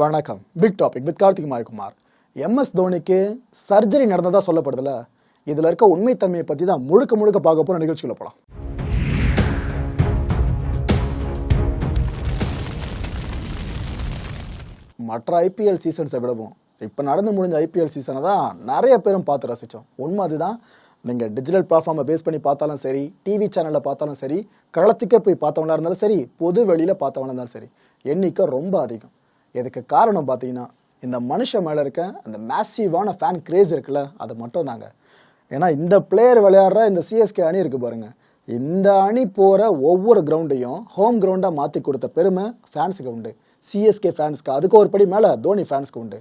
வணக்கம். Big topic with Karthik Kumar MS தோனிக்கு surgery நடந்ததாக சொல்லப்படுதுல? இதில் இருக்க உண்மைத்தன்மையை பற்றி தான் முழுக்க முழுக்க பார்க்க போகிற நிகழ்ச்சியில் போகலாம் மற்ற ஐபிஎல் சீசன்ஸை விடவும் இப்போ நடந்து முடிஞ்ச ஐபிஎல் சீசனை தான் நிறைய பேரும் பார்த்து ரசித்தோம் உண்மை அதுதான். நீங்கள் டிஜிட்டல் பிளாட்ஃபார்மை பேஸ் பண்ணி பார்த்தாலும் சரி டிவி சேனலில் பார்த்தாலும் சரி களத்துக்கே போய் பார்த்தவங்களா இருந்தாலும் சரி பொது வெளியில் பார்த்தவங்களா இருந்தாலும் சரி எண்ணிக்கை ரொம்ப அதிகம். இதுக்கு காரணம் பார்த்தீங்கன்னா இந்த மனுஷன் மேலே இருக்க அந்த மேசிவான ஃபேன் கிரேஸ் இருக்குல்ல அது மட்டும் தாங்க ஏன்னா இந்த பிளேயர் விளையாடுற இந்த சிஎஸ்கே அணி இருக்கு பாருங்க. இந்த அணி போகிற ஒவ்வொரு கிரவுண்டையும் ஹோம் கிரவுண்டாக மாற்றி கொடுத்த பெருமை ஃபேன்ஸுக்கு உண்டு. சிஎஸ்கே ஃபேன்ஸ்க்கு அதுக்கு ஒரு படி மேலே தோனி ஃபேன்ஸ்க்கு உண்டு.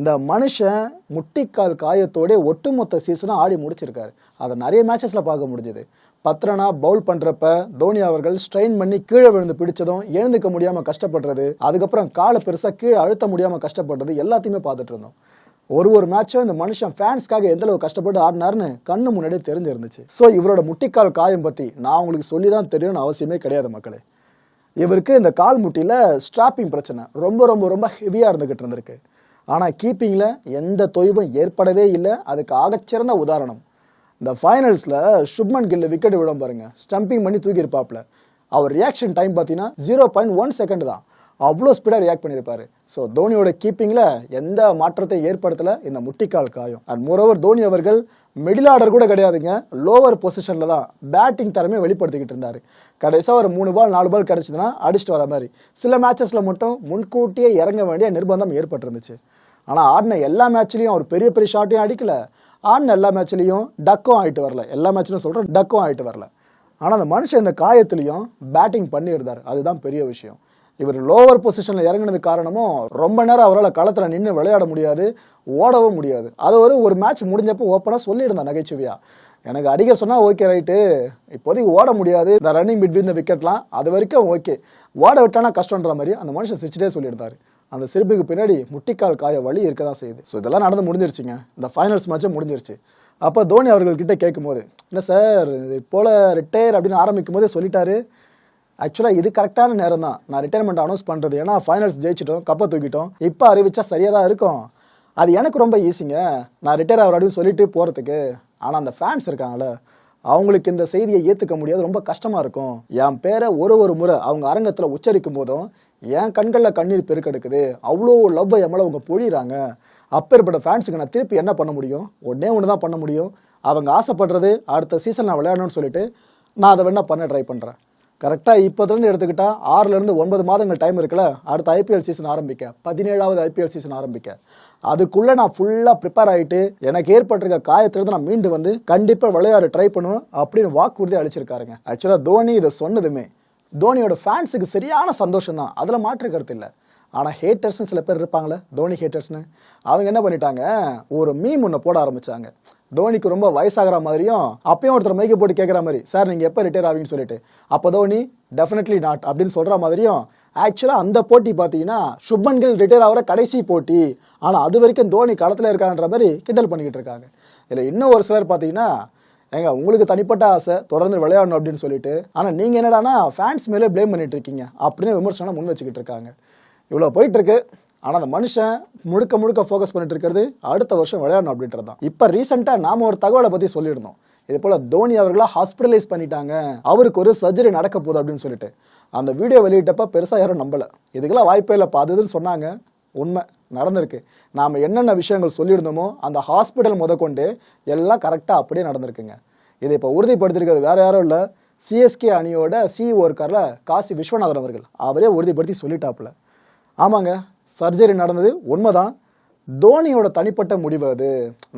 இந்த மனுஷன் முட்டிக்கால் காயத்தோடே ஒட்டுமொத்த சீசனும் ஆடி முடிச்சிருக்காரு. அதை நிறைய மேட்சஸில் பார்க்க முடிஞ்சது. பத்ரனா பவுல் பண்ணுறப்ப தோனி அவர்கள் ஸ்ட்ரெயின் பண்ணி கீழே விழுந்து பிடிச்சதும் எழுந்துக்க முடியாமல் கஷ்டப்படுறது அதுக்கப்புறம் காலை பெருசாக கீழே அழுத்த முடியாமல் கஷ்டப்படுறது எல்லாத்தையுமே பார்த்துட்டு இருந்தோம். ஒரு ஒரு மேட்சும் இந்த மனுஷன் ஃபேன்ஸ்க்காக எந்த அளவு கஷ்டப்பட்டு ஆடினாருன்னு கண்ணு முன்னாடியே தெரிஞ்சிருந்துச்சு. ஸோ இவரோட முட்டிக்கால் காயம் பற்றி நான் உங்களுக்கு சொல்லி தான் தெரியும்னு அவசியமே கிடையாது மக்களே. இவருக்கு இந்த கால் முட்டியில் ஸ்ட்ராப்பிங் பிரச்சனை ரொம்ப ரொம்ப ரொம்ப ஹெவியாக இருந்துக்கிட்டு இருந்திருக்கு. ஆனால் கீப்பிங்கில் எந்த தொய்வும் ஏற்படவே இல்லை. அதுக்கு ஆகச்சிறந்த உதாரணம். இந்த ஃபைனல்ஸில் சுப்மன் கில்லு விக்கெட் விடும் பாருங்க. ஸ்டம்பிங் பண்ணி தூக்கியிருப்பாப்ல. அவர் ரியாக்ஷன் டைம் பார்த்தீங்கன்னா ஜீரோ பாயிண்ட் ஒன் செகண்ட் தான். அவ்வளோ ஸ்பீடாக ரியாக்ட் பண்ணியிருப்பாரு. ஸோ தோனியோட கீப்பிங்கில் எந்த மாற்றத்தை ஏற்படுத்தலை. இந்த முட்டிக்கால் காயம். அண்ட் மோரோவர் தோனி அவர்கள் மிடில் ஆர்டர் கூட கிடையாதுங்க. லோவர் பொசிஷனில் தான் பேட்டிங் திறமையை வெளிப்படுத்திக்கிட்டு இருந்தார். கடைசியாக ஒரு மூணு பால் நாலு பால் கிடச்சிதுன்னா அடிச்சுட்டு வர மாதிரி. சில மேட்சஸில் மட்டும் முன்கூட்டியே இறங்க வேண்டிய நிர்பந்தம் ஏற்பட்டிருந்துச்சு. ஆனால் ஆடின எல்லா மேட்ச்லேயும் அவர் பெரிய பெரிய ஷாட்டையும் அடிக்கலை. ஆடின எல்லா மேட்ச்லையும் டக்கும் ஆகிட்டு வரல. எல்லா மேட்ச்லையும் சொல்கிறேன் டக்கும் ஆகிட்டு வரல. ஆனால் அந்த மனுஷன் இந்த காயத்துலேயும் பேட்டிங் பண்ணியிருந்தார். அதுதான் பெரிய விஷயம். இவர் லோவர் பொசிஷனில் இறங்கினது காரணமும் ரொம்ப நேரம் அவரால் களத்தில் நின்று விளையாட முடியாது ஓடவும் முடியாது. அது ஒரு ஒரு மேட்ச் முடிஞ்சப்போ ஓப்பனாக சொல்லியிருந்தேன் நகைச்சுவையா. எனக்கு அடிக்க சொன்னால் ஓகே ரைட்டு இப்போதைக்கு ஓட முடியாது. இந்த ரன்னிங் பிட்வீன் த விக்கெட்லாம் அது வரைக்கும் ஓகே ஓட விட்டானா கஷ்டன்ற மாதிரி அந்த மனுஷன் சிரிச்சிட்டே சொல்லியிருந்தாரு. அந்த சிரிப்புக்கு பின்னாடி முட்டிக்கால் காய வலி இருக்க தான் செய்யுது. ஸோ இதெல்லாம் நடந்து முடிஞ்சிருச்சுங்க. இந்த ஃபைனல்ஸ் மேட்சும் முடிஞ்சிருச்சு. அப்போ தோனி அவர்கள்கிட்ட கேட்கும்போது என்ன சார் இது போல் ரிட்டையர் அப்படின்னு ஆரம்பிக்கும் போதே சொல்லிட்டாரு. ஆக்சுவலாக இது கரெக்டான நேரம் தான் நான் ரிட்டையர்மெண்ட் அனௌன்ஸ் பண்ணுறது ஏன்னா ஃபைனல்ஸ் ஜெயிச்சிட்டோம் கப்பை தூக்கிட்டோம். இப்போ அறிவிச்சா சரியாக தான் இருக்கும். அது எனக்கு ரொம்ப ஈஸிங்க நான் ரிட்டையர் ஆகிற அப்படின்னு சொல்லிட்டு போகிறதுக்கு ஆனால் அந்த ஃபேன்ஸ் இருக்காங்களே அவங்களுக்கு இந்த செய்தியை ஏற்றுக்க முடியாது. ரொம்ப கஷ்டமாக இருக்கும். என் பேரை ஒரு ஒரு முறை அவங்க அரங்கத்தில் உச்சரிக்கும் போதும் என் கண்களில் கண்ணீர் பெருக்கெடுக்குது. அவ்வளோ லவ்வை எம்மளை மேலே அவங்க பொழிகிறாங்க அப்பேற்பட்ட ஃபேன்ஸுக்கு நான் திருப்பி என்ன பண்ண முடியும்? ஒன்றே ஒன்று தான் பண்ண முடியும். அவங்க ஆசைப்படுறது அடுத்த சீசன் நான் விளையாடணும்னு சொல்லிட்டு நான் அதை வேணால் பண்ண ட்ரை பண்ணுறேன் கரெக்டாக இப்போதுலேருந்து எடுத்துக்கிட்டால் ஆறுலேருந்து ஒன்பது மாதங்கள் டைம் இருக்குல்ல அடுத்த ஐபிஎல் சீசன் ஆரம்பிக்க பதினேழாவது ஐபிஎல் சீசன் ஆரம்பிக்க. அதுக்குள்ளே நான் ஃபுல்லாக ப்ரிப்பேர் ஆகிட்டு எனக்கு ஏற்பட்டிருக்க காயத்திலிருந்து நான் மீண்டு வந்து கண்டிப்பாக விளையாட ட்ரை பண்ணுவேன் அப்படின்னு வாக்குறுதி அளிச்சிருக்காருங்க. ஆக்சுவலாக தோனி இதை சொன்னதுமே தோனியோட ஃபேன்ஸுக்கு சரியான சந்தோஷம் தான் அதில் மாற்று கருத்து இல்லை. ஆனால் ஹேட்டர்ஸ்னு சில பேர் இருப்பாங்களே தோனி ஹேட்டர்ஸ்னு அவங்க என்ன பண்ணிட்டாங்க ஒரு மீம் ஒன்று போட ஆரம்பித்தாங்க தோனிக்கு ரொம்ப வயசாகிற மாதிரியும் அப்பயும் ஒருத்தர் மைக்கை போட்டு கேட்குற மாதிரி சார் நீங்கள் எப்போ ரிட்டையர் ஆவீங்கன்னு சொல்லிட்டு. அப்போ தோனி டெஃபினெட்லி நாட் அப்படின்னு சொல்கிற மாதிரியும் ஆக்சுவலாக அந்த போட்டி பார்த்தீங்கன்னா சுப்மன் கில் ரிட்டையர் ஆகிற கடைசி போட்டி. ஆனால் அது வரைக்கும் தோனி களத்தில் இருக்கான்ற மாதிரி கிண்டல் பண்ணிக்கிட்டு இருக்காங்க. இதில் இன்னும் ஒரு சிலர் பார்த்தீங்கன்னா ஏங்க உங்களுக்கு தனிப்பட்ட ஆசை தொடர்ந்து விளையாடணும் அப்படின்னு சொல்லிட்டு ஆனால் நீங்கள் என்னடானா ஃபேன்ஸ் மேலே ப்ளேம் பண்ணிட்டு இருக்கீங்க அப்படின்னு விமர்சனம் முன் வச்சுக்கிட்டு இருக்காங்க. இவ்வளோ போயிட்டுருக்கு ஆனால் அந்த மனுஷன் முழுக்க முழுக்க ஃபோக்கஸ் பண்ணிட்டு இருக்கிறது அடுத்த வருஷம் விளையாடணும் அப்படின்றது தான். இப்போ ரீசெண்டாக நாம் ஒரு தகவலை பற்றி சொல்லியிருந்தோம். இது போல் தோனி அவர்களை ஹாஸ்பிட்டலைஸ் பண்ணிட்டாங்க. அவருக்கு ஒரு சர்ஜரி நடக்க போகுது அப்படின்னு சொல்லிட்டு. அந்த வீடியோ வெளியிட்டப்ப பெருசாக யாரும் நம்பலை. இதுக்கெல்லாம் வாய்ப்பே இல்லை. அதுன்னு சொன்னாங்க. உண்மை. நடந்திருக்கு. நாம் என்னென்ன விஷயங்கள் சொல்லியிருந்தோமோ அந்த ஹாஸ்பிட்டல் முதற்கொண்டு எல்லாம் கரெக்டாக அப்படியே நடந்திருக்குங்க. இதை இப்போ உறுதிப்படுத்திருக்கிறது வேறு யாரும் இல்லை. சிஎஸ்கே அணியோட சிஇஓ இருக்கார்ல காசி விஸ்வநாதன் அவர்கள். அவரே உறுதிப்படுத்தி சொல்லிட்டாப்புல. ஆமாங்க சர்ஜரி நடந்தது உண்மைதான். தோனியோட தனிப்பட்ட முடிவு அது.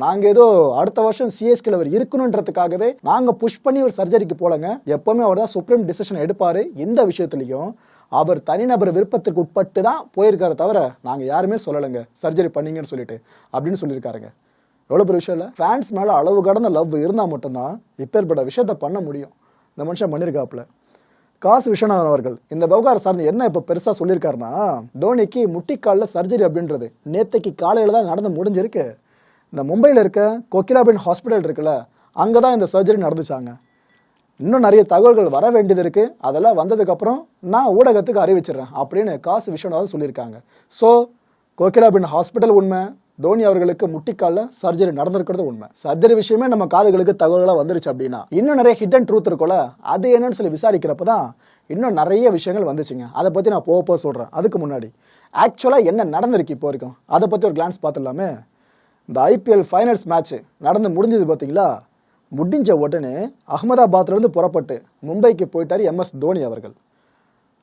நாங்கள் ஏதோ அடுத்த வருஷம் சிஎஸ்கேல அவர் இருக்கணுன்றதுக்காகவே நாங்கள் புஷ் பண்ணி ஒரு சர்ஜரிக்கு போலங்க. எப்பவுமே அவர் தான் சுப்ரீம் டிசிஷன் எடுப்பார் இந்த விஷயத்துலையும். அவர் தனிநபர் விருப்பத்துக்கு உட்பட்டு தான் போயிருக்காரு தவிர நாங்கள் யாருமே சொல்லலைங்க. சர்ஜரி பண்ணீங்கன்னு சொல்லிட்டு அப்படின்னு சொல்லியிருக்காருங்க. எவ்வளோ பெரிய விஷயம் இல்லை. ஃபேன்ஸ் மேலே அளவு கடந்த லவ் இருந்தால் மட்டும்தான் இப்பேற்பட்ட விஷயத்த பண்ண முடியும். இந்த மனுஷன் பண்ணியிருக்காப்புல காசு விஸ்வநாதன் அவர்கள் இந்த விவகாரம் சார்ந்து என்ன இப்போ பெருசாக சொல்லியிருக்காருன்னா தோனிக்கு முட்டிக்காலில் சர்ஜரி அப்படின்றது. நேத்தைக்கு காலையில் தான் நடந்து முடிஞ்சிருக்கு. இந்த மும்பையில் இருக்க கொக்கிலாபின் ஹாஸ்பிட்டல் இருக்குல்ல அங்கே தான் இந்த சர்ஜரி நடந்துச்சாங்க. இன்னும் நிறைய தகவல்கள் வர வேண்டியது இருக்கு. அதெல்லாம் வந்ததுக்கப்புறம் நான் ஊடகத்துக்கு அறிவிச்சிடுறேன் அப்படின்னு காசு விஸ்வநாதன் சொல்லியிருக்காங்க. ஸோ கோகிலாபின் ஹாஸ்பிட்டல் உண்மை தோனி அவர்களுக்கு முட்டிக்கால சர்ஜரி நடந்திருக்கிறது உண்மை. சர்ஜரி விஷயமே நம்ம காதுகளுக்கு தகவல்களாக வந்துருச்சு அப்படின்னா இன்னும் நிறைய ஹிட் அண்ட் ட்ரூத் இருக்கும்ல அது என்னன்னு சொல்லி விசாரிக்கிறப்ப தான் இன்னும் நிறைய விஷயங்கள் வந்துச்சுங்க. அதை பற்றி நான் போக போக சொல்கிறேன் அதுக்கு முன்னாடி ஆக்சுவலாக என்ன நடந்திருக்கு இப்போ வரைக்கும்? அதை பற்றி ஒரு கிளான்ஸ் பார்த்துடலாமே. இந்த ஐபிஎல் ஃபைனல்ஸ் மேட்ச் நடந்து முடிஞ்சது பார்த்தீங்களா? முடிஞ்ச உடனே அகமதாபாத்லேருந்து புறப்பட்டு மும்பைக்கு போயிட்டார் எம்எஸ் தோனி அவர்கள்.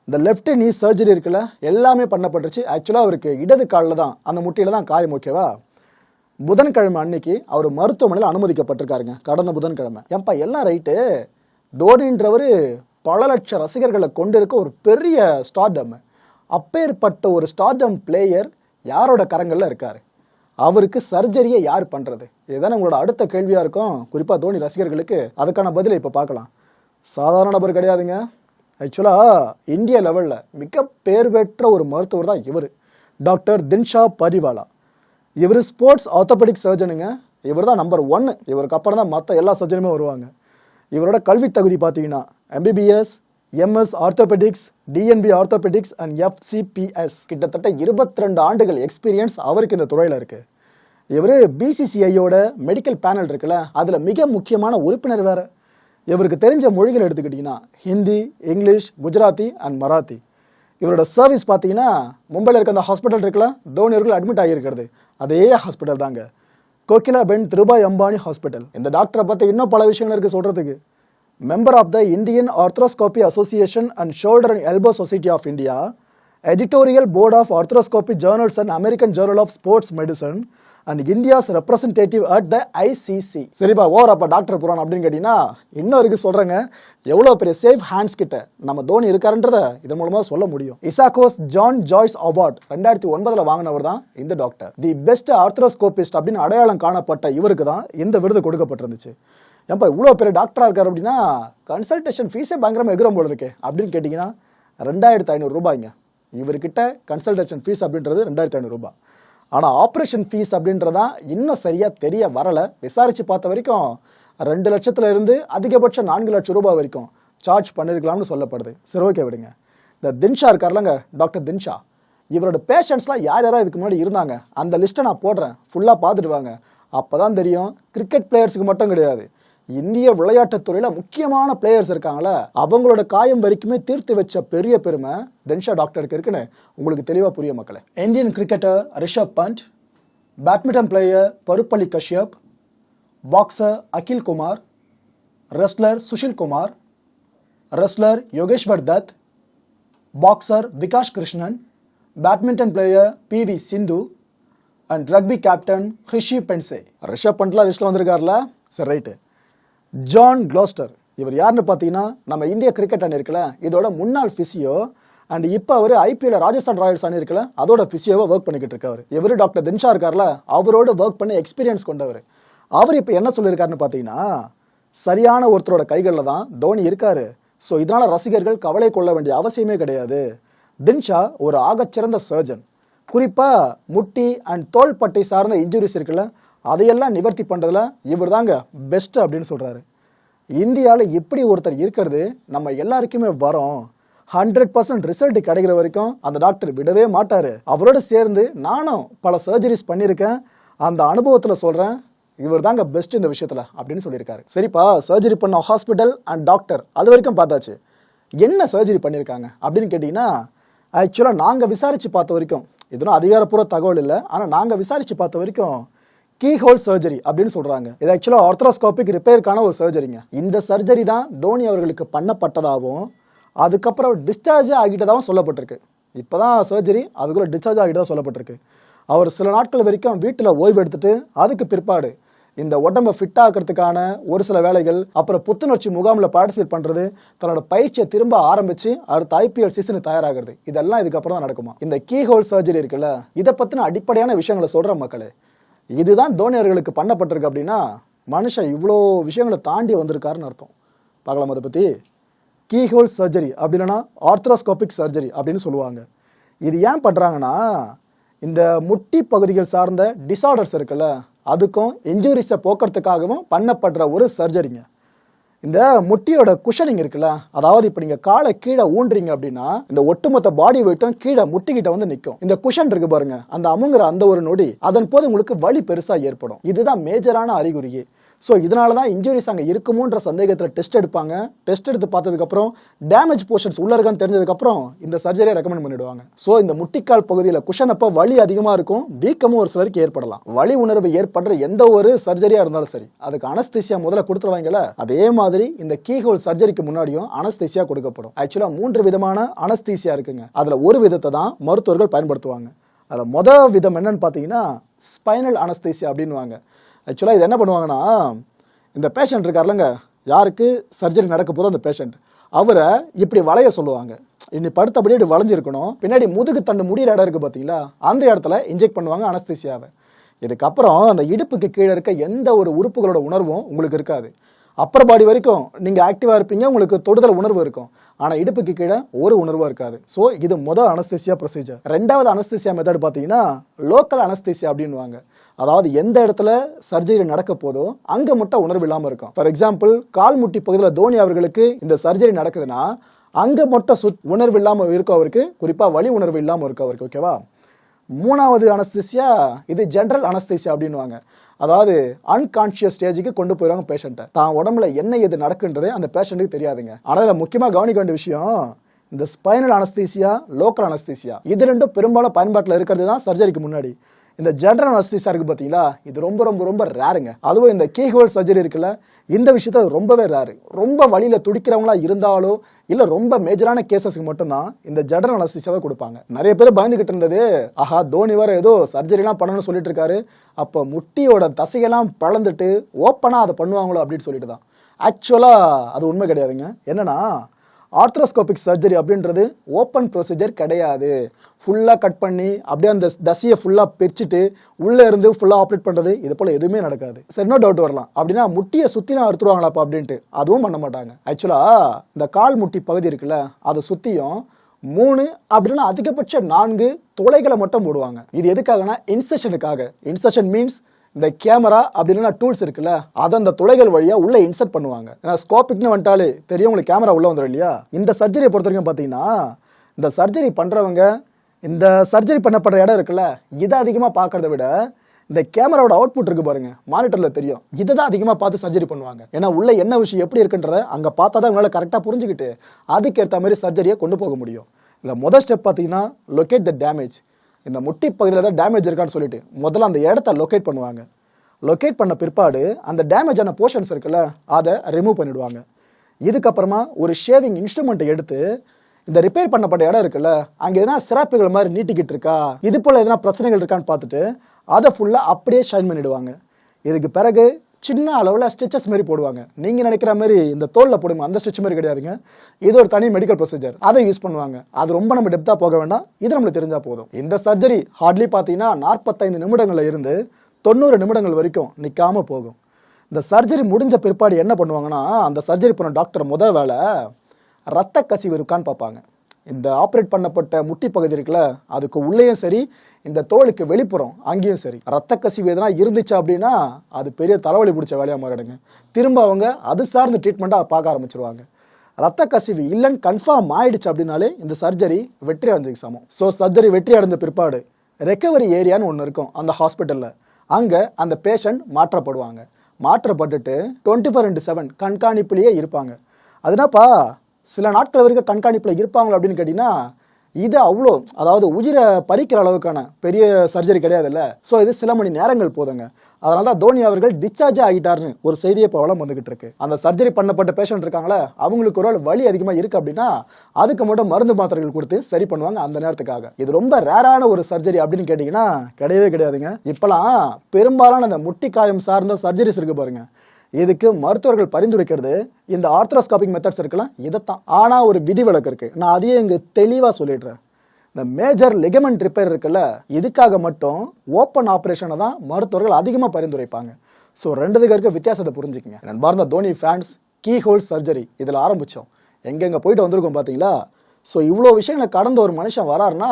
இந்த லெஃப்ட் நீ சர்ஜரி இருக்குல்ல எல்லாமே பண்ணப்பட்டுருச்சு. ஆக்சுவலாக அவருக்கு இடது காலில் தான் அந்த முட்டியில் தான் காயம் ஓகேவா புதன்கிழமை அன்னைக்கு அவர் மருத்துவமனையில் அனுமதிக்கப்பட்டிருக்காருங்க. கடந்த புதன்கிழமை. ஏன்பா எல்லாம் ரைட்டு தோனின்றவர் பல லட்ச ரசிகர்களை கொண்டிருக்க ஒரு பெரிய ஸ்டார்டம் அப்பேற்பட்ட ஒரு ஸ்டார்டம் பிளேயர் யாரோட கரங்களில் இருக்கார்? அவருக்கு சர்ஜரியை யார் பண்ணுறது இதுதான் உங்களோட அடுத்த கேள்வியாக இருக்கும். குறிப்பாக தோனி ரசிகர்களுக்கு அதுக்கான பதிலை இப்போ பார்க்கலாம். சாதாரண நபர் கிடையாதுங்க. ஆக்சுவலாக இந்திய லெவலில் மிக பேர் பெற்ற ஒரு மருத்துவர் தான் இவர். டாக்டர் தின்ஷா பரிவாலா இவர் ஸ்போர்ட்ஸ் ஆர்த்தோபெடிக் சர்ஜனுங்க இவர் தான் நம்பர் ஒன்று இவருக்கு அப்புறம் தான் மற்ற எல்லா சர்ஜனுமே வருவாங்க. இவரோட கல்வி தகுதி பார்த்தீங்கன்னா MBBS MS orthopaedics DNB orthopaedics and FCPS கிட்டத்தட்ட 22 ஆண்டுகள் எக்ஸ்பீரியன்ஸ் அவருக்கு இந்த துறையில் இருக்குது இவர் பிசிசிஐயோட மெடிக்கல் பேனல் இருக்குல்ல அதில் மிக முக்கியமான உறுப்பினர் வேறு. இவருக்கு தெரிஞ்ச மொழிகள் எடுத்துக்கிட்டிங்கன்னா ஹிந்தி இங்கிலீஷ் குஜராத்தி அண்ட் மராத்தி. இவரோட சர்வீஸ் பார்த்தீங்கன்னா மும்பையில் இருக்க அந்த ஹாஸ்பிட்டல் இருக்குல்ல தோனி அவர்கள் அட்மிட் ஆகியிருக்கிறது. அதே ஹாஸ்பிட்டல் தாங்க. கோகிலா பென் திருபாய் அம்பானி ஹாஸ்பிட்டல் இந்த டாக்டரை பற்றி இன்னும் பல விஷயங்கள் இருக்குது சொல்கிறதுக்கு member of the Indian arthroscopy association and shoulder and elbow society of India editorial board of arthroscopy journals and American journal of sports medicine and India's representative at the ICC சரிப்பா over அப்போ doctor Pooran அப்படின்னு கேட்டிங்கன்னா இன்னும் சொல்கிறேங்க எவ்வளோ பெரிய safe hands கிட்ட நம்ம தோனி இருக்காருன்றத இதன் மூலமாக சொல்ல முடியும். இசாகோஸ் ஜான் ஜாய்ஸ் அவார்ட் ரெண்டாயிரத்தி ஒன்பதில் வாங்கினவர் தான் இந்த டாக்டர் தி பெஸ்ட் ஆர்த்ரோஸ்கோபிஸ்ட் அப்படின்னு அடையாளம் காணப்பட்ட இவருக்கு தான் இந்த விருது கொடுக்கப்பட்டிருந்துச்சு. ஏன்பா இவ்வளோ பெரிய டாக்டராக இருக்கார் அப்படின்னா கன்சல்டேஷன் ஃபீஸே பயங்கரமாக எகிரம் போல இருக்கே. அப்படின்னு கேட்டிங்கன்னா ரெண்டாயிரத்து ஐநூறு ரூபாய்ங்க. இவர்கிட்ட கன்சல்டேஷன் ஃபீஸ் அப்படின்றது ரெண்டாயிரத்து ஐநூறு ரூபாய். ஆனால் ஆப்ரேஷன் ஃபீஸ் அப்படின்றதா இன்னும் சரியாக தெரிய வரலை. விசாரித்து பார்த்த வரைக்கும் ரெண்டு லட்சத்துல இருந்து அதிகபட்சம் நான்கு லட்சம் ரூபாய் வரைக்கும் சார்ஜ் பண்ணியிருக்கலாம்னு சொல்லப்படுது. சரி ஓகே விடுங்க. இந்த தின்ஷா இருக்கார்லங்க டாக்டர் தின்ஷா. இவரோட பேஷண்ட்ஸ்லாம் யார் யாராக இதுக்கு முன்னாடி இருந்தாங்க. அந்த லிஸ்ட்டை நான் போடுறேன். ஃபுல்லாக பார்த்துட்டு வாங்க. அப்போ தான் தெரியும் கிரிக்கெட் பிளேயர்ஸுக்கு மட்டும் கிடையாது. இந்திய விளையாட்டுத் துறையில் முக்கியமான பிளேயர்ஸ் இருக்காங்களே அவங்களோட காயம் வரைக்குமே தீர்த்து வச்ச பெரிய பெருமை தென்ஷா டாக்டருக்கு இருக்குன்னு உங்களுக்கு தெளிவாக புரிய மக்களே. Indian cricketer Rishabh Pant badminton player Parupalli Kashyap boxer Akhil Kumar wrestler Sushil Kumar wrestler Yogeshwar Dutt boxer Vikas Krishan badminton player P V Sindhu and rugby captain Hrishi Pendse Rishabh பண்ட்லாம் லிஸ்ட்டில் வந்திருக்கார்ல சரி right John cloister இவர் யாருன்னு பார்த்தீங்கன்னா நம்ம இந்திய cricket அணி இருக்குல்ல இதோட முன்னாள் ஃபிசியோ அண்ட் இப்போ அவர் ஐபிஎல் ராஜஸ்தான் ராயல்ஸ் அணி இருக்குல்ல அதோட ஃபிசியோவை ஒர்க் பண்ணிக்கிட்டு இருக்காரு இவர் டாக்டர் தின்ஷா இருக்கார்ல அவரோட ஒர்க் பண்ணி எக்ஸ்பீரியன்ஸ் கொண்டவர். அவர் இப்போ என்ன சொல்லியிருக்காருன்னு பார்த்தீங்கன்னா சரியான ஒருத்தரோட கைகளில் தான் தோனி இருக்காரு. ஸோ இதனால் ரசிகர்கள் கவலை கொள்ள வேண்டிய அவசியமே கிடையாது. தின்ஷா ஒரு ஆகச்சிறந்த சர்ஜன் குறிப்பாக முட்டி அண்ட் தோள்பட்டை சார்ந்த இன்ஜுரிஸ் இருக்குல்ல அதையெல்லாம் நிவர்த்தி பண்ணுறதுல இவர் தாங்க பெஸ்ட்டு அப்படின்னு சொல்கிறாரு இந்தியாவில் இப்படி ஒருத்தர் இருக்கிறது நம்ம எல்லாருக்குமே வரோம். ஹண்ட்ரட் பர்சன்ட் ரிசல்ட் கிடைக்கிற வரைக்கும் அந்த டாக்டர் விடவே மாட்டார். அவரோட சேர்ந்து நானும் பல சர்ஜரிஸ் பண்ணியிருக்கேன். அந்த அனுபவத்தில் சொல்கிறேன் இவர் தாங்க பெஸ்ட் இந்த விஷயத்தில் அப்படின்னு சொல்லியிருக்காரு. சரிப்பா சர்ஜரி பண்ண ஹாஸ்பிட்டல் அண்ட் டாக்டர் அது வரைக்கும் பார்த்தாச்சு. என்ன சர்ஜரி பண்ணியிருக்காங்க அப்படின்னு கேட்டிங்கன்னா ஆக்சுவலாக நாங்கள் விசாரித்து பார்த்த வரைக்கும் இதெல்லாம் அதிகாரப்பூர்வ தகவல் இல்லை ஆனால் நாங்கள் விசாரித்து பார்த்த வரைக்கும் கீ ஹோல் சர்ஜரி அப்படின்னு சொல்றாங்க. இது ஆக்சுவலாக ஆர்த்ரோஸ்கோபிக் ரிப்பேருக்கான ஒரு சர்ஜரிங்க. இந்த சர்ஜரி தான் தோனி அவர்களுக்கு பண்ணப்பட்டதாகவும் அதுக்கப்புறம் டிஸ்சார்ஜ் ஆகிட்டதாகவும் சொல்லப்பட்டிருக்கு. இப்போ தான் சர்ஜரி அதுக்குள்ளே டிஸ்சார்ஜ் ஆகிட்டதாக சொல்லப்பட்டிருக்கு. அவர் சில நாட்கள் வரைக்கும் வீட்டில் ஓய்வு எடுத்துட்டு அதுக்கு பிற்பாடு இந்த உடம்பை ஃபிட் ஆக்கிறதுக்கான ஒரு சில வேலைகள் அப்புறம் புத்துணர்ச்சி முகாமில் பார்ட்டிசிபேட் பண்ணுறது தன்னோட பயிற்சியை திரும்ப ஆரம்பித்து அடுத்த ஐபிஎல் சீசனு தயாராகிறது. இதெல்லாம் இதுக்கப்புறம் தான் நடக்குமா? இந்த கீ ஹோல் சர்ஜரி இருக்குல்ல இதை பற்றின அடிப்படையான விஷயங்களை சொல்கிற மக்களே. இதுதான் தோனி அவர்களுக்கு பண்ணப்பட்டிருக்கு அப்படின்னா மனுஷன் இவ்வளோ விஷயங்களை தாண்டி வந்திருக்காருன்னு அர்த்தம். பார்க்கலாம் அதை பற்றி கீஹோல் சர்ஜரி அப்படி இல்லைன்னா ஆர்த்ரோஸ்கோபிக் சர்ஜரி அப்படின்னு சொல்லுவாங்க. இது ஏன் பண்ணுறாங்கன்னா இந்த முட்டி பகுதிகள் சார்ந்த டிசார்டர்ஸ் இருக்குல்ல அதுக்கும் இன்ஜுரிஸை போக்குறதுக்காகவும் பண்ணப்படுற ஒரு சர்ஜரிங்க. இந்த முட்டியோட குஷனிங் இருக்குல்ல அதாவது இப்போ நீங்க காலை கீழே ஊன்றீங்க அப்படின்னா இந்த ஒட்டுமொத்த பாடி வெயிட்டும் கீழே முட்டிக்கிட்ட வந்து நிற்கும் இந்த குஷன் இருக்கு பாருங்க அந்த அமுங்குற அந்த ஒரு நொடி அதன் போது உங்களுக்கு வலி பெருசா ஏற்படும். இதுதான் மேஜரான அறிகுறியே. ஸோ இதனால தான் இன்ஜுரிஸ் அங்கே இருக்குமோன்ற சந்தேகத்தில் டெஸ்ட் எடுப்பாங்க. டெஸ்ட் எடுத்து பார்த்ததுக்கப்புறம் டேமேஜ் போர்ஷன்ஸ் உள்ள இருக்கான்னு தெரிஞ்சதுக்கப்புறம் இந்த சர்ஜரியை ரெக்கமெண்ட் பண்ணிடுவாங்க. ஸோ இந்த முட்டிக்கால் பகுதியில் குஷன் அப்போ வலி அதிகமாக இருக்கும். வீக்கமும் ஒரு சிலருக்கு ஏற்படலாம். வலி உணர்வு ஏற்படுற எந்த ஒரு சர்ஜரியாக இருந்தாலும் சரி அதுக்கு அனஸ்தீசியா முதல்ல கொடுத்துருவாங்கல்ல அதே மாதிரி இந்த கீஹோல் சர்ஜரிக்கு முன்னாடியும் அனஸ்தீசியா கொடுக்கப்படும். ஆக்சுவலாக மூன்று விதமான அனஸ்தீசியா இருக்குங்க. அதில் ஒரு விதத்தை தான் மருத்துவர்கள் பயன்படுத்துவாங்க. அதில் மொதல் விதம் என்னன்னு பார்த்தீங்கன்னா ஸ்பைனல் அனஸ்தீசியா அப்படின்வாங்க ஆக்சுவலாக இது என்ன பண்ணுவாங்கன்னா இந்த பேஷண்ட் இருக்கார்லங்க யாருக்கு சர்ஜரி நடக்க போதோ அந்த பேஷண்ட் அவரை இப்படி வளைய சொல்லுவாங்க. இன்னி படுத்தபடியே இப்படி வளைஞ்சிருக்கணும். பின்னாடி முதுகு தண்டு முடியிற இடம் இருக்குது பார்த்தீங்களா அந்த இடத்துல இன்ஜெக்ட் பண்ணுவாங்க அனஸ்தீசியாவை இதுக்கப்புறம் அந்த இடுப்புக்கு கீழே இருக்க எந்த ஒரு உறுப்புகளோட உணர்வும் உங்களுக்கு இருக்காது. அப்பர் பாடி வரைக்கும் நீங்கள் ஆக்டிவாக இருப்பீங்க உங்களுக்கு தொடுதல் உணர்வு இருக்கும். ஆனால் இடுப்புக்கு கீழே ஒரு உணர்வாக இருக்காது. ஸோ இது முதல் அனஸ்தீசியா ப்ரொசீஜர் ரெண்டாவது அனஸ்தீசியா மெத்தட் பார்த்தீங்கன்னா லோக்கல் அனஸ்தீசியா அப்படின்வாங்க அதாவது எந்த இடத்துல சர்ஜரி நடக்க போதோ அங்கே மட்டும் உணர்வு இல்லாமல் இருக்கும். ஃபார் எக்ஸாம்பிள் கால் முட்டி பகுதியில் தோனி அவர்களுக்கு இந்த சர்ஜரி நடக்குதுன்னா அங்கே மட்டும் சுத் உணர்வு இல்லாமல் இருக்கும் அவருக்கு குறிப்பாக வழி உணர்வு இல்லாமல் இருக்கும் அவருக்கு ஓகேவா மூணாவது அனஸ்தீசியா இது ஜென்ரல் அனஸ்தீசியா அப்படின்னுவாங்க. அதாவது அன்கான்ஷியஸ் ஸ்டேஜுக்கு கொண்டு போயிடுவாங்க பேஷண்ட்டை தான் உடம்புல என்ன எது நடக்குன்றதே அந்த பேஷண்ட்டுக்கு தெரியாதுங்க. ஆனால் அதில் முக்கியமாக கவனிக்க வேண்டிய விஷயம் இந்த ஸ்பைனல் அனஸ்தீசியா லோக்கல் அனஸ்தீசியா இது ரெண்டும் பெரும்பாலும் பயன்பாட்டில் இருக்கிறது தான் சர்ஜரிக்கு முன்னாடி. இந்த ஜென்ரல் அனஸ்தீசியா இருக்கு பார்த்தீங்களா இது ரொம்ப ரொம்ப ரொம்ப ரேருங்க அதுவும் இந்த கீஹோல் சர்ஜரி இருக்குல்ல இந்த விஷயத்தில் ரொம்பவே ரேரு ரொம்ப வழியில் துடிக்கிறவங்களா இருந்தாலோ இல்லை ரொம்ப மேஜரான கேசஸ்க்கு மட்டும்தான் இந்த ஜென்ரல் அனஸ்தீசியாவை கொடுப்பாங்க. நிறைய பேர் பயந்துகிட்டு இருந்தது ஆஹா தோனி வர ஏதோ சர்ஜரிலாம் பண்ணணும்னு சொல்லிட்டு இருக்காரு. அப்போ முட்டியோட தசையெல்லாம் பழந்துட்டு ஓப்பனாக அதை பண்ணுவாங்களோ? அப்படின்னு சொல்லிட்டு தான் ஆக்சுவலாக அது உண்மை கிடையாதுங்க. என்னன்னா ஆர்த்ரோஸ்கோபிக் சர்ஜரி அப்படின்றது ஓப்பன் ப்ரொசீஜர் கிடையாது. ஃபுல்லாக கட் பண்ணி அப்படியே அந்த தசையை ஃபுல்லாக பிரிச்சுட்டு உள்ளே இருந்து ஃபுல்லாக ஆப்ரேட் பண்ணுறது இது போல் எதுவுமே நடக்காது. சரி இன்னும் டவுட் வரலாம். அப்படின்னா முட்டியை சுற்றினா அறுத்துருவாங்களாப்பா அப்படின்ட்டு. அதுவும் பண்ண மாட்டாங்க. ஆக்சுவலாக இந்த கால் முட்டி பகுதி இருக்குல்ல அதை சுற்றியும் மூணு அப்படின்னா அதிகபட்சம் நான்கு துளைகளை மட்டும் போடுவாங்க. இது எதுக்காகனா இன்செஷனுக்காக இன்செஷன் மீன்ஸ் இந்த கேமரா அப்படின்னா டூல்ஸ் இருக்குல்ல அதை அந்த துளைகள் வழியா உள்ள இன்சர்ட் பண்ணுவாங்க. ஏன்னா ஸ்கோபிக்னு வந்துட்டாலே தெரியும் உங்களுக்கு கேமரா உள்ள வந்துடும் இல்லையா? இந்த சர்ஜரியை பொறுத்த வரைக்கும் பார்த்தீங்கன்னா இந்த சர்ஜரி பண்ணுறவங்க இந்த சர்ஜரி பண்ணப்படுற இடம் இருக்குல்ல இதை அதிகமாக பார்க்கறத விட இந்த கேமராவோட அவுட்புட் இருக்கு பாருங்க மானிட்டர்ல தெரியும். இதை தான் அதிகமாக பார்த்து சர்ஜரி பண்ணுவாங்க. ஏன்னா உள்ள என்ன விஷயம் எப்படி இருக்குன்றத அங்கே பார்த்தா தான் உங்களால் கரெக்டாக புரிஞ்சுக்கிட்டு அதுக்கேற்ற மாதிரி சர்ஜரியை கொண்டு போக முடியும். இல்லை முதல் ஸ்டெப் பார்த்தீங்கன்னா லொக்கேட் த டேமேஜ் இந்த முட்டி பகுதியில் ஏதாவது டேமேஜ் இருக்கான்னு சொல்லிட்டு முதல்ல அந்த இடத்த லொக்கேட் பண்ணுவாங்க. லொக்கேட் பண்ண பிற்பாடு அந்த டேமேஜான போர்ஷன்ஸ் இருக்குல்ல அதை ரிமூவ் பண்ணிவிடுவாங்க இதுக்கப்புறமா ஒரு ஷேவிங் இன்ஸ்ட்ருமெண்ட்டை எடுத்து இந்த ரிப்பேர் பண்ணப்பட்ட இடம் இருக்குல்ல அங்கே எதனா சிறப்புகள் மாதிரி நீட்டிக்கிட்டு இருக்கா இது போல் எதனா பிரச்சனைகள் இருக்கான்னு பார்த்துட்டு அதை ஃபுல்லாக அப்படியே ஷைன் பண்ணிவிடுவாங்க இதுக்கு பிறகு சின்ன அளவில் ஸ்டிச்சஸ் மாதிரி போடுவாங்க. நீங்கள் நினைக்கிற மாதிரி இந்த தோலில் போடுங்க அந்த ஸ்டிச் மாதிரி கிடையாதுங்க. இது ஒரு தனி மெடிக்கல் ப்ரொசீஜர் அதை யூஸ் பண்ணுவாங்க. அது ரொம்ப நம்ம டெப்த்தாக போக வேண்டாம். இது நம்மளுக்கு தெரிஞ்சால் போதும். இந்த சர்ஜரி ஹார்ட்லி பார்த்தீங்கன்னா நாற்பத்தைந்து நிமிடங்களில் இருந்து தொண்ணூறு நிமிடங்கள் வரைக்கும் நிற்காமல் போகும். இந்த சர்ஜரி முடிஞ்ச பிற்பாடு என்ன பண்ணுவாங்கன்னா அந்த சர்ஜரி பண்ண டாக்டர் முத வேலை ரத்த கசிவு இருக்கான்னு பார்ப்பாங்க. இந்த ஆப்ரேட் பண்ணப்பட்ட முட்டி பகுதி இருக்குல்ல அதுக்கு உள்ளேயும் சரி இந்த தோலுக்கு வெளிப்புறம் அங்கேயும் சரி. ரத்த கசிவு எதனா இருந்துச்சு அப்படின்னா அது பெரிய தலைவலி பிடிச்ச வேலையாக மாறிடுங்க. திரும்ப அவங்க அது சார்ந்த ட்ரீட்மெண்ட்டாக பார்க்க ஆரம்பிச்சிருவாங்க. ரத்த கசிவு இல்லைன்னு கன்ஃபார்ம் ஆயிடுச்சு அப்படின்னாலே இந்த சர்ஜரி வெற்றி அடைஞ்சதுக்கு சமம். ஸோ சர்ஜரி வெற்றி அடைந்த பிற்பாடு ரெக்கவரி ஏரியான்னு ஒன்று இருக்கும் அந்த ஹாஸ்பிட்டலில் அங்கே அந்த பேஷண்ட் மாற்றப்படுவாங்க. மாற்றப்பட்டுட்டு டுவெண்ட்டி ஃபோர் இன்ட்டு செவன் கண்காணிப்புலேயே இருப்பாங்க. அதுனாப்பா சில நாட்கள் வரைக்கும் கண்காணிப்பில் இருப்பாங்களா அப்படின்னு கேட்டிங்கன்னா இது அவ்வளோ அதாவது உயிரை பறிக்கிற அளவுக்கான பெரிய சர்ஜரி கிடையாதுல்ல. ஸோ இது சில மணி நேரங்கள் போதுங்க. அதனால தான் தோனி அவர்கள் டிஸ்சார்ஜ் ஆகிட்டார்னு ஒரு செய்தியை இப்போ வளம் வந்துகிட்டு இருக்கு. அந்த சர்ஜரி பண்ணப்பட்ட பேஷண்ட் இருக்காங்களே அவங்களுக்கு ஒரு வலி அதிகமாக இருக்கு அப்படின்னா அதுக்கு மட்டும் மருந்து மாத்திரைகள் கொடுத்து சரி பண்ணுவாங்க அந்த நேரத்துக்காக. இது ரொம்ப ரேரான ஒரு சர்ஜரி அப்படின்னு கேட்டிங்கன்னா கிடையவே கிடையாதுங்க. இப்போலாம் பெரும்பாலான அந்த முட்டி காயம் சார்ந்த சர்ஜரிஸ் இருக்கு பாருங்க. இதுக்கு மருத்துவர்கள் பரிந்துரைக்கிறது. இந்த ஆர்த்ரோஸ்காபிக் மெத்தட்ஸ் இருக்கலாம் இதைத்தான். ஆனால் ஒரு விதிவிலக்கு இருக்கு. நான் அதையே இங்கே தெளிவாக சொல்லிடுறேன். இந்த மேஜர் லிகமெண்ட் ரிப்பேர் இருக்குல்ல இதுக்காக மட்டும் ஓப்பன் ஆப்ரேஷனை தான் மருத்துவர்கள் அதிகமாக பரிந்துரைப்பாங்க. ஸோ ரெண்டுதுக்கு இருக்க வித்தியாசத்தை புரிஞ்சுக்கங்க. நண்பார்ந்த Dhoni fans key whole surgery இதில் ஆரம்பித்தோம் எங்கெங்கே போயிட்டு வந்திருக்கோம் பார்த்தீங்களா ஸோ இவ்வளோ விஷயங்களை கடந்த ஒரு மனுஷன் வராருன்னா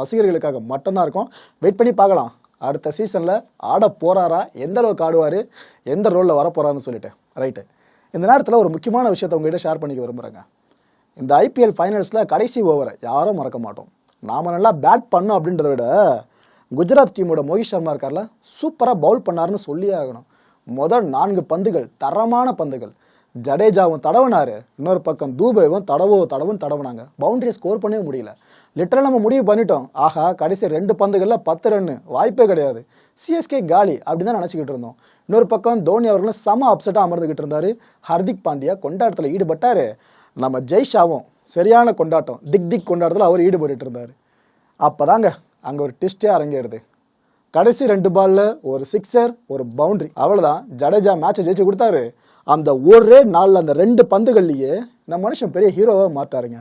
ரசிகர்களுக்காக மட்டும்தான் இருக்கும். வெயிட் பண்ணி பார்க்கலாம். அடுத்த சீசனில் ஆட போகிறாரா எந்த அளவுக்கு ஆடுவார்? எந்த ரோலில் வர போகிறாருன்னு சொல்லிட்டு. ரைட்டு இந்த நேரத்தில் ஒரு முக்கியமான விஷயத்தை உங்ககிட்ட ஷேர் பண்ணிக்க விரும்புகிறேங்க இந்த ஐபிஎல் ஃபைனல்ஸில் கடைசி ஓவரை யாரும் மறக்க மாட்டோம். நாம் நல்லா பேட் பண்ணோம் அப்படின்றத விட குஜராத் டீமோட மோஹித் சர்மா இருக்கார்ல சூப்பராக பவுல் பண்ணாருன்னு சொல்லியே ஆகணும். முதல் நான்கு பந்துகள் தரமான பந்துகள். ஜடேஜாவும் தடவினாரு. இன்னொரு பக்கம் தூபேவும் தடவோ தடவும் தடவினாங்க. பவுண்டரியை ஸ்கோர் பண்ணவே முடியல. லிட்டரலாக நம்ம முடிவு பண்ணிட்டோம். ஆஹா கடைசி ரெண்டு பந்துகளில் பத்து ரன்னு வாய்ப்பே கிடையாது. சிஎஸ்கே காலி அப்படின்னு தான் நினச்சிக்கிட்டு இருந்தோம். இன்னொரு பக்கம் தோனி அவர்களும் செம அப்செட்டாக அமர்ந்துக்கிட்டு இருந்தார். ஹர்திக் பாண்டியா கொண்டாட்டத்தில் ஈடுபட்டார். நம்ம ஜெய்ஷாவும் சரியான கொண்டாட்டம் திக் திக் கொண்டாட்டத்தில் அவர் ஈடுபட்டு இருந்தார். அப்போ தாங்க அங்கே ஒரு டிஸ்டே அரங்கேறுது. கடைசி ரெண்டு பால்ல ஒரு சிக்ஸர் ஒரு பவுண்ட்ரி அவ்வளோதான் ஜடேஜா மேட்சை ஜெயிச்சு கொடுத்தாரு. அந்த ஒரே நாளில் அந்த ரெண்டு பந்துகள்லையே இந்த மனுஷன் பெரிய ஹீரோவாக மாட்டாருங்க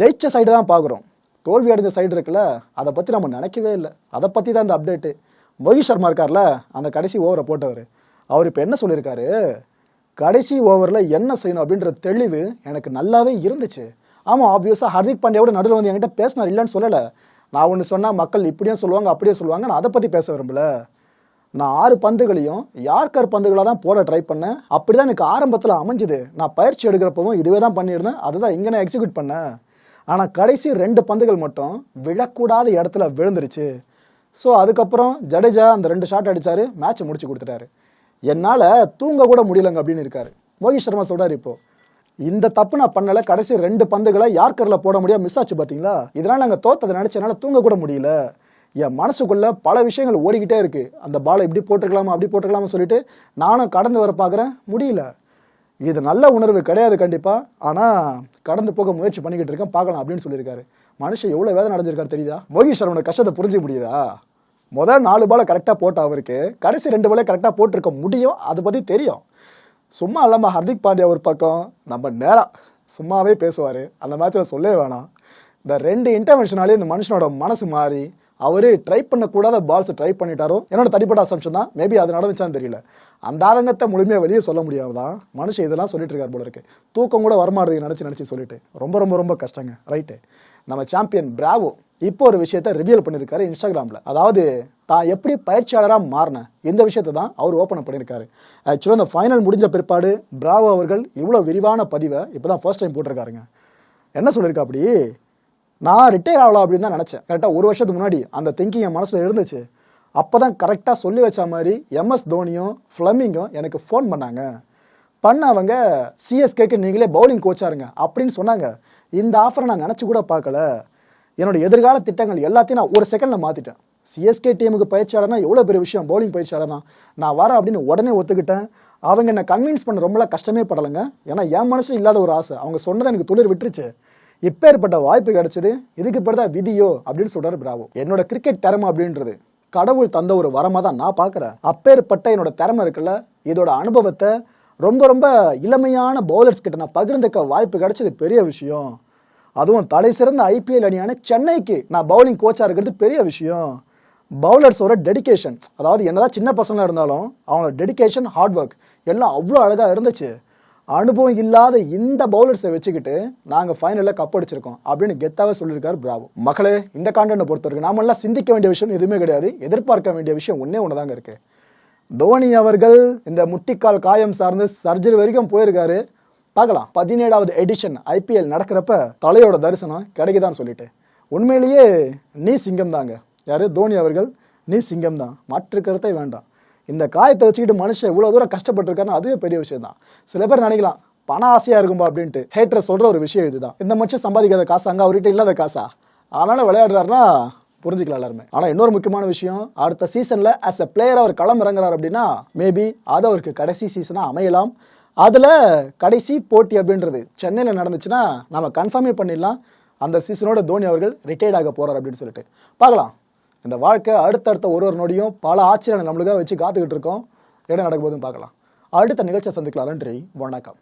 ஜெயிச்ச சைடு தான் பார்க்குறோம் தோல்வி அடைஞ்ச சைடு இருக்குல்ல அதை பற்றி நம்ம நினைக்கவே இல்லை. அதை பற்றி தான் இந்த அப்டேட்டு மோஹித் சர்மா இருக்கார்ல அந்த கடைசி ஓவரை போட்டவர். அவர் இப்போ என்ன சொல்லியிருக்காரு? கடைசி ஓவரில் என்ன செய்யணும் அப்படின்ற தெளிவு எனக்கு நல்லாவே இருந்துச்சு. ஆமாம் ஆப்வியஸாக ஹர்திக் பாண்டியாவோட நடுவில் வந்து என்கிட்ட பேசினார் இல்லைன்னு சொல்லலை. நான் ஒன்று சொன்னால் மக்கள் இப்படியும் சொல்லுவாங்க அப்படியே சொல்லுவாங்க நான் அதை பற்றி பேச விரும்பலை. நான் ஆறு பந்துகளையும் யார்கர் பந்துகளாக தான் போட ட்ரை பண்ணேன். அப்படி தான் எனக்கு ஆரம்பத்தில் அமைஞ்சுது. நான் பயிற்சி எடுக்கிறப்பவும் இதுவே தான் பண்ணியிருந்தேன். அதுதான் இங்கே நான் எக்ஸிக்யூட் பண்ணேன். ஆனால் கடைசி ரெண்டு பந்துகள் மட்டும் விழக்கூடாத இடத்துல விழுந்துருச்சு. ஸோ அதுக்கப்புறம் ஜடேஜா அந்த ரெண்டு ஷாட் அடித்தார் மேட்ச் முடிச்சு கொடுத்துட்டாரு. என்னால் தூங்க கூட முடியலங்க அப்படின்னு இருக்காரு. மோகித் சர்மா சொல்கிறார் இப்போது இந்த தப்பு நான் பண்ணல. கடைசி ரெண்டு பந்துகளை யார்கரில் போட முடியாது மிஸ் ஆச்சு பார்த்தீங்களா? இதனால் நாங்கள் தோத்ததை நினச்சனால என்னால் தூங்க கூட முடியல. என் மனசுக்குள்ள பல விஷயங்கள் ஓடிக்கிட்டே இருக்கு. அந்த பாலை இப்படி போட்டிருக்கலாமா அப்படி போட்டிருக்கலாமா சொல்லிட்டு நானும் கடந்து வர பார்க்குறேன் முடியல. இது நல்ல உணர்வு கிடையாது கண்டிப்பாக ஆனால் கடந்து போக முயற்சி பண்ணிக்கிட்டு இருக்கேன். பார்க்கலாம் அப்படின்னு சொல்லியிருக்காரு. மனுஷன் எவ்வளோ வேதனை அடைஞ்சிருக்காரு தெரியுதா? மோகி கஷ்டத்தை புரிஞ்சு முடியுதா? முதல் நாலு பாலை கரெக்டாக போட்ட அவருக்கு கடைசி ரெண்டு பாலை கரெக்டாக போட்டிருக்க முடியும்? அதை பற்றி தெரியும். சும்மா இல்லாமல் ஹர்திக் பாண்டியா ஒரு பக்கம் நம்ம நேரம் சும்மாவே பேசுவார். அந்த மேட்சில் சொல்லவே வேணாம். இந்த ரெண்டு இன்டர்வென்ஷனாலே இந்த மனுஷனோட மனசு மாறி அவரு ட்ரை பண்ணக்கூடாத பால்ஸை ட்ரை பண்ணிட்டாரோ? என்னோட தனிப்பட்ட அசம்ஷன் தான். மேபி அது நடந்துச்சான்னு தெரியல. அந்த ஆதங்கத்தை முழுமையாக வெளியே சொல்ல முடியாதான் மனுஷன் இதெல்லாம் சொல்லிட்டு இருக்கார் போல இருக்கு. தூக்கம் கூட வரமாடுது நினச்சி நினச்சி சொல்லிட்டு. ரொம்ப ரொம்ப ரொம்ப கஷ்டங்க. ரைட்டு நம்ம சாம்பியன் பிராவோ இப்போ ஒரு விஷயத்த ரிவியல் பண்ணியிருக்காரு இன்ஸ்டாகிராமில். அதாவது தான் எப்படி பயிற்சியாளராக மாறினேன் இந்த விஷயத்தை தான் அவர் ஓப்பன் பண்ணியிருக்காரு ஆக்சுவலாக இந்த ஃபைனல் முடிஞ்ச பிற்பாடு பிராவோ அவர்கள் இவ்வளோ விரிவான பதிவை இப்போ தான் ஃபர்ஸ்ட் டைம் போட்டிருக்காருங்க. என்ன சொல்லியிருக்கா அப்படி நான் ரிட்டையர் ஆகலாம் அப்படின்னு தான் நினச்சேன். கரெக்டாக ஒரு வருஷத்துக்கு முன்னாடி அந்த திங்கிங் என் மனசில் இருந்துச்சு. அப்போ தான் கரெக்டாக சொல்லி வச்ச மாதிரி எம்எஸ் தோனியும் ஃப்ளமிங்கும் எனக்கு ஃபோன் பண்ணாங்க. பண்ண அவங்க சிஎஸ்கேக்கு நீங்களே பவுலிங் கோச்சாக இருங்க அப்படின்னு சொன்னாங்க. இந்த ஆஃபரை நான் நினச்சி கூட பார்க்கல. என்னோட எதிர்கால திட்டங்கள் எல்லாத்தையும் நான் ஒரு செகண்டில் மாற்றிட்டேன் சிஎஸ்கே டீமுக்கு பயிற்சியாளர்னா எவ்வளோ பெரிய விஷயம் பவுலிங் பயிற்சியாளர்னா? நான் வரேன் அப்படின்னு உடனே ஒத்துக்கிட்டேன். அவங்க என்னை கன்வின்ஸ் பண்ண ரொம்பலாம் கஷ்டமே படலைங்க. ஏன்னா என் மனசில் இல்லாத ஒரு ஆசை. அவங்க சொன்னதை எனக்கு துளிர் விட்டுருச்சு. இப்பேற்பட்ட வாய்ப்பு கிடைச்சது இதுக்கு பிறகு தான் விதியோ அப்படின்னு சொல்றாரு பிராவோ. என்னோட கிரிக்கெட் திறமை அப்படின்றது கடவுள் தந்த ஒரு வரமாக தான் நான் பார்க்குறேன். அப்பேற்பட்ட என்னோட திறமை இருக்குல்ல இதோட அனுபவத்தை ரொம்ப ரொம்ப இளமையான பவுலர்ஸ் கிட்ட நான் பகிர்ந்துக்க வாய்ப்பு கிடைச்சது பெரிய விஷயம். அதுவும் தலை சிறந்த ஐபிஎல் அணியான சென்னைக்கு நான் பவுலிங் கோச்சாக இருக்கிறது பெரிய விஷயம். பவுலர்ஸோட டெடிக்கேஷன் அதாவது என்னதான் சின்ன பசங்களாக இருந்தாலும் அவங்களோட டெடிகேஷன் ஹார்ட் ஒர்க் எல்லாம் அவ்வளோ அழகாக இருந்துச்சு. அனுபவம் இல்லாத இந்த பவுலர்ஸை வச்சுக்கிட்டு நாங்கள் ஃபைனலில் கப் அடிச்சிருக்கோம் அப்படின்னு கெத்தாவே சொல்லியிருக்காரு பிராவோ மக்களே இந்த கான்டென்ட்டை பொறுத்த வரைக்கும் நாமெல்லாம் சிந்திக்க வேண்டிய விஷயம் எதுவுமே கிடையாது. எதிர்பார்க்க வேண்டிய விஷயம் ஒன்றே ஒன்று தாங்க இருக்கு. தோனி அவர்கள் இந்த முட்டிக்கால் காயம் சார்ந்து சர்ஜரி வரைக்கும் போயிருக்காரு. பார்க்கலாம். பதினேழாவது எடிஷன் ஐபிஎல் நடக்கிறப்ப தலையோட தரிசனம் கிடைக்குதான்னு சொல்லிட்டு. உண்மையிலேயே நீ சிங்கம் தாங்க. யாரு? தோனி அவர்கள் நீ சிங்கம் தான். மாற்று கருத்தை வேண்டாம். இந்த காயத்தை வச்சுக்கிட்டு மனுஷன் இவ்வளோ தூரம் கஷ்டப்பட்டுருக்காருன்னு அதுவே பெரிய விஷயம் தான் சில பேர் நினைக்கலாம் பண ஆசையாக இருக்கும்பா அப்படின்ட்டு ஹேட்டர் சொல்கிற ஒரு விஷயம் இதுதான். இந்த மனுஷன் சம்பாதிக்காத காசு? அங்கே அவர்கிட்ட இல்லாத காசா? அதனால் விளையாடுறாருன்னா புரிஞ்சுக்கலாம் எல்லாருமே. ஆனால் இன்னொரு முக்கியமான விஷயம் அடுத்த சீசனில் ஆஸ் அ பிளேயர் அவர் களம் இறங்குறார் அப்படின்னா மேபி அது அவருக்கு கடைசி சீசனாக அமையலாம். அதில் கடைசி போட்டி அப்படின்றது சென்னையில் நடந்துச்சுன்னா நம்ம கன்ஃபார்மே பண்ணிடலாம். அந்த சீசனோட தோனி அவர்கள் ரிட்டையர்ட் ஆக போகிறார் அப்படின்னு சொல்லிட்டு. பார்க்கலாம். இந்த வாழ்க்கை அடுத்தடுத்த ஒரு ஒரு நொடியும் பல ஆச்சரியங்களை நம்மளுக்காக வச்சு காத்துக்கிட்டு இருக்கோம். இடம் நடக்கும் போதும் பார்க்கலாம். அடுத்த நிகழ்ச்சியை சந்திக்கலாம் நன்றி. வணக்கம்.